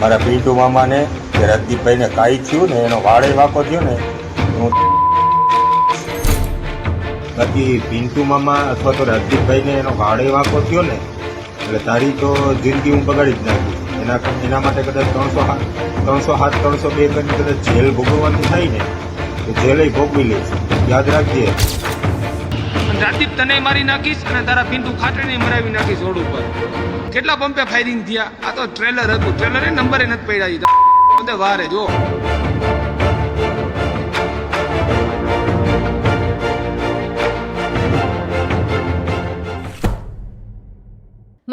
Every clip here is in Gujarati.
મારા પિન્ટુ મામાને કે રજદીપભાઈને કાંઈ થયું ને, એનો વાળે વાંકો થયો ને, હું બાકી પિન્ટુ મામા અથવા તો રાજદીપભાઈને એનો વાળે વાંકો થયો ને, એટલે તારી તો જિંદગી હું બગાડી જ નાખી. એના એના માટે કદાચ ત્રણસો હાથ ત્રણસો હાથ, ત્રણસો બે કરીને કદાચ જેલ ભોગવવાની થાય ને, તો જેલ ભોગવી લઈશ. યાદ રાખજે. અને તને મારી નાખીશ અને તારા પિન્ટુ ખાતરીને મરાવી નાખીશ રોડ ઉપર. કેટલા પંપે ફાયરિંગ થયા? આ તો ટ્રેલર હતું. ટ્રેલરે નંબરે નથી પડ્યા દીધા. બધે વારે જો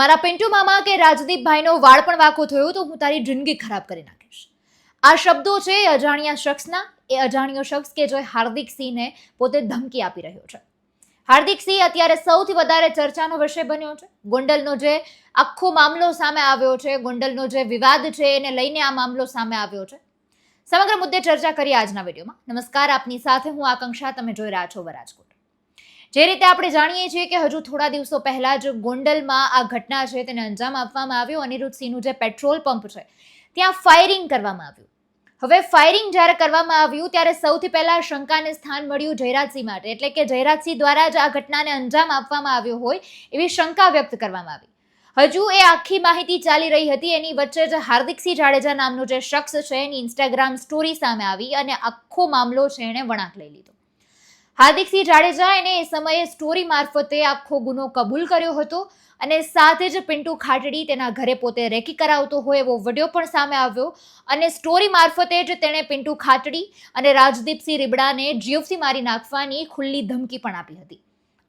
મારા પિન્ટુ મામા કે રાજદીપભાઈનો વાળ પણ વાંકો થયો તો હું તારી જિંદગી ખરાબ કરી નાખીશ. આ શબ્દો છે અજાણ્યા શખ્સના. એ અજાણ્યો શખ્સ કે જે હાર્દિક સિંહને પોતે ધમકી આપી રહ્યો છે. હાર્દિક સિંહ અત્યારે સૌથી વધારે ચર્ચાનો વિષય બન્યો છે. ગોંડલનો જે આખો મામલો સામે આવ્યો છે, ગોંડલનો જે વિવાદ છે એને લઈને આ મામલો સામે આવ્યો છે. સમગ્ર મુદ્દે ચર્ચા કરીએ આજના વિડીયોમાં. નમસ્કાર, આપની સાથે હું આકાંક્ષા, તમે જોઈ રહ્યા છો રાજકોટ જે રીતે આપણે જાણીએ છીએ કે હજુ થોડા દિવસો પહેલા જ ગોંડલમાં આ ઘટના છે, તેને અંજામ આપવામાં આવ્યો. અનિરુદ્ધ સિંહનું જે પેટ્રોલ પંપ છે, ત્યાં ફાયરિંગ કરવામાં આવ્યું. હવે ફાયરિંગ જ્યારે કરવામાં આવ્યું, ત્યારે સૌથી પહેલા શંકાને સ્થાન મળ્યું જયરાજસિંહ માટે. એટલે કે જયરાજસિંહ દ્વારા જ આ ઘટનાને અંજામ આપવામાં આવ્યો હોય એવી શંકા વ્યક્ત કરવામાં આવી. હજુ એ આખી માહિતી ચાલી રહી હતી. એની વચ્ચે જ હાર્દિકસિંહ જાડેજા નામનો જે શખ્સ છે, એની ઇન્સ્ટાગ્રામ સ્ટોરી સામે આવી અને આખો મામલો છે એણે વળાંક લઈ લીધો. હાર્દિકસિંહ જાડેજા એને એ સમયે સ્ટોરી મારફતે આખો ગુનો કબૂલ કર્યો હતો અને સાથે જ પિન્ટુ ખાટડી તેના ઘરે પોતે રેકી કરાવતો હોય એવો વીડિયો પણ સામે આવ્યો. અને સ્ટોરી મારફતે જ તેણે પિન્ટુ ખાટડી અને રાજદીપસિંહ રીબડાને જીવથી મારી નાખવાની ખુલ્લી ધમકી પણ આપી હતી.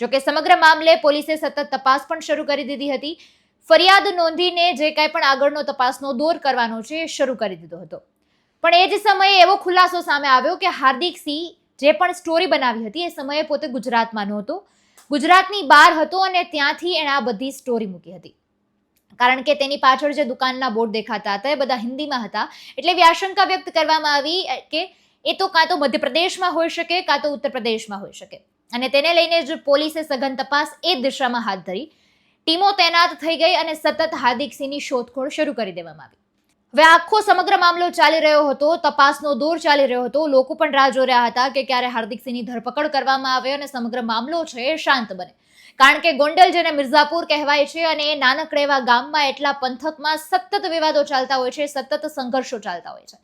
જોકે સમગ્ર મામલે પોલીસે સતત તપાસ પણ શરૂ કરી દીધી હતી. ફરિયાદ નોંધીને જે કાંઈ પણ આગળનો તપાસનો દોર કરવાનો છે એ શરૂ કરી દીધો હતો. પણ એ જ સમયે એવો ખુલાસો સામે આવ્યો કે હાર્દિક સિંહ જે પણ સ્ટોરી બનાવી હતી એ સમયે પોતે ગુજરાતમાં નહોતો. ગુજરાતની બહાર હતો અને ત્યાંથી એણે આ બધી સ્ટોરી મૂકી હતી. કારણ કે તેની પાછળ જે દુકાનના બોર્ડ દેખાતા હતા એ બધા હિન્દીમાં હતા. એટલે એવી આશંકા વ્યક્ત કરવામાં આવી કે એ તો કાં તો મધ્યપ્રદેશમાં હોઈ શકે, કાં તો ઉત્તર પ્રદેશમાં હોઈ શકે. અને તેને લઈને જ પોલીસે સઘન તપાસ એ દિશામાં હાથ ધરી. ટીમો તૈનાત થઈ ગઈ અને સતત હાર્દિક સિંહની શોધખોળ શરૂ કરી દેવામાં આવી. હવે આખો સમગ્ર મામલો ચાલી રહ્યો હતો, તપાસનો દોર ચાલી રહ્યો હતો. લોકો પણ રાહ જોઈ રહ્યા હતા કે ક્યારે હાર્દિક સિંહની ધરપકડ કરવામાં આવે અને સમગ્ર મામલો છે એ શાંત બને. કારણ કે ગોંડલ જેને મિર્ઝાપુર કહેવાય છે અને એ નાનકડે એવા ગામમાં એટલા પંથકમાં સતત વિવાદો ચાલતા હોય છે, સતત સંઘર્ષો ચાલતા હોય છે.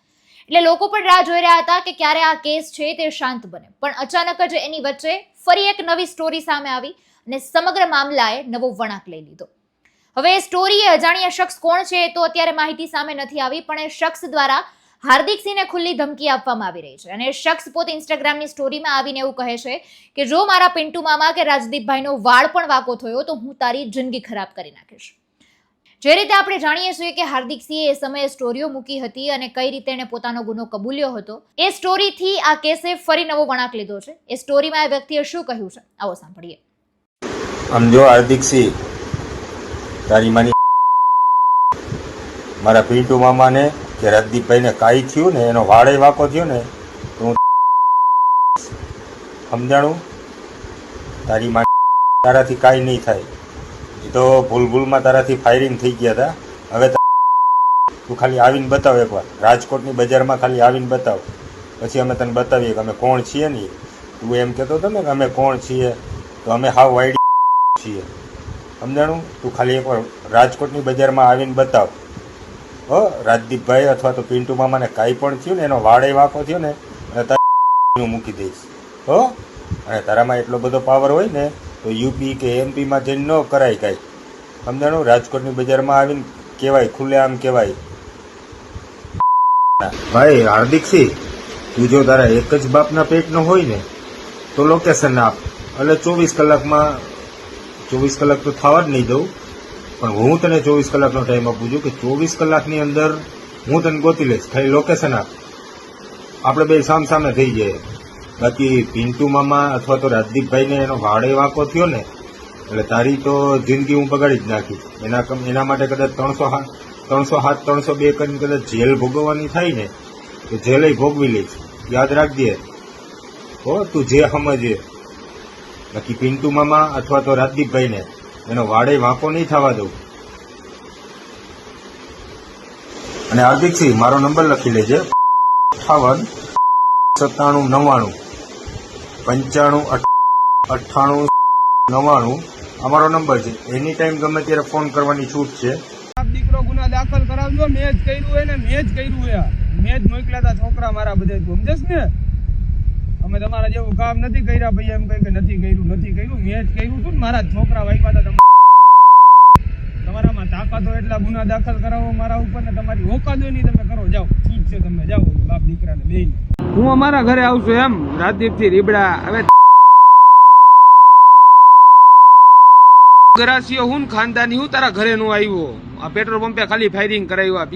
એટલે લોકો પણ રાહ જોઈ રહ્યા હતા કે ક્યારે આ કેસ છે તે શાંત બને. પણ અચાનક જ એની વચ્ચે ફરી એક નવી સ્ટોરી સામે આવી અને સમગ્ર મામલાએ નવો વળાંક લઈ લીધો. હવે સ્ટોરી એ અજાણ્યા શખ્સ કોણ છે તો અત્યારે માહિતી સામે નથી આવી, પણ એ શખ્સ દ્વારા હાર્દિક સિંહને ખુલ્લી ધમકી આપવામાં આવી રહી છે. અને શખ્સ પોતે ઇન્સ્ટાગ્રામની સ્ટોરીમાં આવીને એવું કહે છે કે, જો મારા પિન્ટુ મામા કે રાજદીપભાઈનો વાળ પણ વાંકો થયો, તો હું તારી જિંદગી ખરાબ કરી નાખીશ. જે રીતે આપણે જાણીએ છીએ કે હાર્દિક સિંહે એ સમયે સ્ટોરીઓ મૂકી હતી અને કઈ રીતે એણે પોતાનો ગુનો કબૂલ્યો હતો, એ સ્ટોરીથી આ કેસે ફરી નવો વળાંક લીધો છે. એ સ્ટોરીમાં એ વ્યક્તિએ શું કહ્યું છે? આવો સાંભળીએ. આમ જો હાર્દિકસિંહ તારી માની મારા પિન્ટુ મામાને કે રાજદીપભાઈને કાંઈ થયું ને, એનો વાળે વાંકો થયો ને હું સમજાણું? તારી માની તારાથી કાંઈ નહીં થાય. એ તો ભૂલ ભૂલમાં તારાથી ફાયરિંગ થઈ ગયા હતા. હવે તું ખાલી આવીને બતાવ એકવાર. રાજકોટની બજારમાં ખાલી આવીને બતાવ. પછી અમે તને બતાવીએ કે અમે કોણ છીએ ને તું એમ કહેતો હતો ને કે અમે કોણ છીએ, તો અમે હાવ વાઈડી છીએ. સમજાણું? તું ખાલી એકવાર રાજકોટની બજારમાં આવીને બતાવ. હો, રાજદીપભાઈ અથવા તો પિન્ટુ મામાને કાંઈ પણ થયું ને એનો વાળે વાંકો થયો ને, અને તારે હું મૂકી દઈશ. હો? અને તારામાં એટલો બધો પાવર હોય ને, તો યુપી કે એમપીમાં જઈને ન કરાય કાંઈ. સમજાણું? રાજકોટની બજારમાં આવીને કહેવાય, ખુલ્લે આમ કહેવાય. ભાઈ હાર્દિકસિંહ તું જો તારા એક જ બાપના પેટનો હોય ને, તો લોકેશન આપ. એટલે ચોવીસ કલાકમાં ચોવીસ કલાક તો થવા જ નહીં દઉં. પણ હું તને ચોવીસ કલાકનો ટાઈમ આપું છું કે ચોવીસ કલાકની અંદર હું તને ગોતી લઈશ. ખાલી લોકેશન આપ. આપણે બે સામ સામે થઈ જઈએ. બાકી પિન્ટુ મામા અથવા તો રાજદીપભાઈને એનો વાળે વાંકો થયો ને, એટલે તારી તો જિંદગી હું બગાડી જ નાખી એના એના માટે કદાચ ત્રણસો હાથ ત્રણસો હાથ, ત્રણસો બે કરીને કદાચ જેલ ભોગવવાની થાય ને, તો જેલ ભોગવી લઈશ. યાદ રાખજે. હો, તું જે સમજે. બાકી પિન્ટુ મામા અથવા તો રાજદીપભાઈને એનો વાડે વાંકો નહીં થવા દઉં. અને હાર્દિકસિંહ મારો નંબર લખી લેજે. અઠાવન, સત્તાણું, નવ્વાણું. પંચાણું અઠ્ઠાણું, નવ્વાણું. અમારો નંબર છે. એની ટાઈમ ગમે ત્યારે ફોન કરવાની છૂટ છે. દીકરો ગુના દાખલ કરાવજો. મેં જ કર્યું હોય ને મેં જ કર્યું હોય મેં જ મોકલ્યા છોકરા મારા બધા સમજસ ને? અમે તમારા જેવું કામ નથી કર્યા ભાઈ એમ કહી કે નથી કર્યું નથી કર્યું. મેં જ કર્યું હતું મારા છોકરા વાઈફા હતા તમારા તમારામાં તાકાતો એટલા ગુના દાખલ કરાવો મારા ઉપર ને તમારી ઓકાદો નહીં તમે કરો. જાઓ, છૂટ છે તમે જાઓ, બાપ દીકરાને બેન હું અમારા ઘરે આવશું એમ. રાજદીપથી રીબડા હવે ગરાસીઓ હું ખાનદાની, હું તારા ઘરે નું આવ્યો. આ પેટ્રોલ પંપે ખાલી ફાયરિંગ કરાવ્યું. આ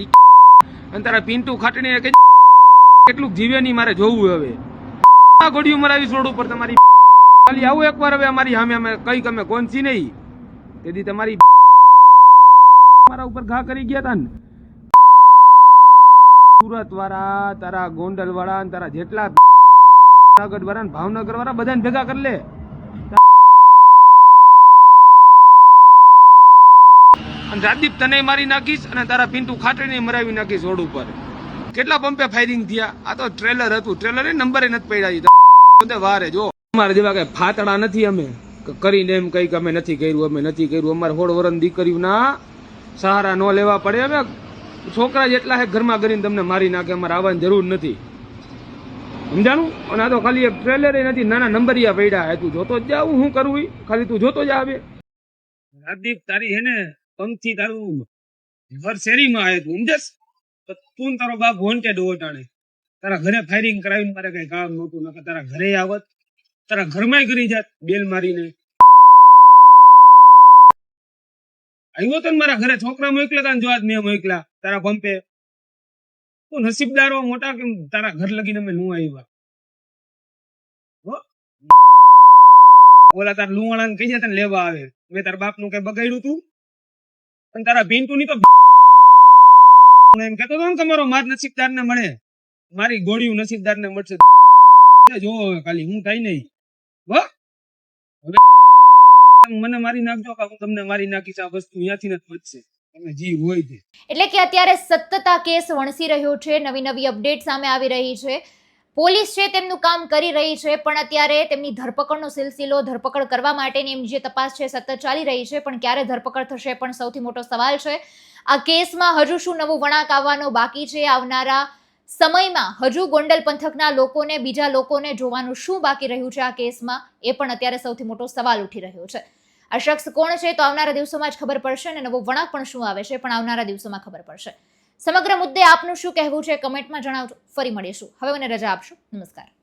અને તારા પિન્ટુ ખાટણી કે કેટલું જીવે નહીં મારે જોવું હવે. ગોળીઓ મરાવી છોડ ઉપર તમારી ખાલી આવું એકવાર હવે અમારી સામે અમે કઈ અમે કોનસી નહીં. તેથી તમારી મારા ઉપર ઘા કરી ગયા હતા ને. સુરત વાળા તારા ગોંડલ વાળા તારા જેટલા જુનાગઢ વાળા ભાવનગર વાળા બધાને ભેગા કરી લે. અને રાજદીપ તને મારી નાખીશ અને તારા પિન્ટુ ખાટડીને મરાવી નાખીશ રોડ ઉપર. કેટલા પંપે ફાયરિંગ થયા? આ તો ટ્રેલર હતું. ટ્રેલર નંબરે નથી પડ્યા છે વારે, જો. અમારે જેવા કઈ ફાતડા નથી અમે. કરીને એમ કઈ અમે નથી કર્યું, અમે નથી કર્યું. અમારે હોળ વરણ દીકરીઓ ના સહારા ન લેવા પડે. હવે છોકરા જેટલા હે ઘરમાં કરીને તમને મારી નાખે, અમારે આવવાની જરૂર નથી. સમજાણું? અને આ તો ખાલી એક ટ્રેલર નથી, નાના નંબરિયા પડ્યા તું. જોતો જ જાવ હું કરવું ખાલી તું જોતો જ આવે રાજદીપ તારી હે ને પંખથી તારું ઘર શેરીમાં આવે તું સમજસ તો તું તારો બાપ વોન્ટેડ ઓટાણે તારા ઘરે ફાયરિંગ કરાવીને મારે કઈ કામ નહોતું, નકર તારા ઘરે આવત. તારા ઘરમાં કરી જાત, બેલ મારીને. આવ્યો તો મારા ઘરે, છોકરા મોકલા તા જો મેં મોકલા તારા પંપે. તું નસીબદારો, મોટા કેમ તારા ઘર લગીને અમે નું આવ્યા? ઓલા તાર લુવાણા ને કહી જતા લેવા આવે. મેં તારા બાપનું કઈ બગાડ્યું તું? પણ તારા તું ની તો એમ કહેતો હતો ને, તમારો માર નસીબદાર ને મળે. મારી ગોળીયું નસીબદાર ને મળશે જો ખાલી હું કઈ નહીં. મને મારી નાખજો કે હું તમને મારી નાખીશ, આ વસ્તુ અહીંયાથી જ બચશે એટલે કે અત્યારે સતત કેસ વણસી રહ્યો છે, નવી નવી અપડેટ સામે આવી રહી છે. પોલીસ છે, તેમનું કામ કરી રહી છે, પણ અત્યારે તેમની ધરપકડનો સિલસિલો, ધરપકડ કરવા માટેની એમની જે તપાસ છે, સતત ચાલી રહી છે, પણ ક્યારે ધરપકડ થશે પણ સૌથી મોટો સવાલ છે. આ કેસમાં હજુ શું નવું વળાંક આવવાનો બાકી છે? આવનારા સમયમાં હજુ ગોંડલ પંથકના લોકોને, બીજા લોકોને જોવાનું શું બાકી રહ્યું છે આ કેસમાં? એ પણ અત્યારે સૌથી મોટો સવાલ ઉઠી રહ્યો છે. આ શખ્સ કોણ છે? તો આવનારા દિવસોમાં જ ખબર પડશે અને નવો વળાંક પણ શું આવે છે? પણ આવનારા દિવસોમાં ખબર પડશે. સમગ્ર મુદ્દે આપનું શું કહેવું છે કમેન્ટમાં જણાવજો. ફરી મળીશું. હવે મને રજા આપશો. નમસ્કાર.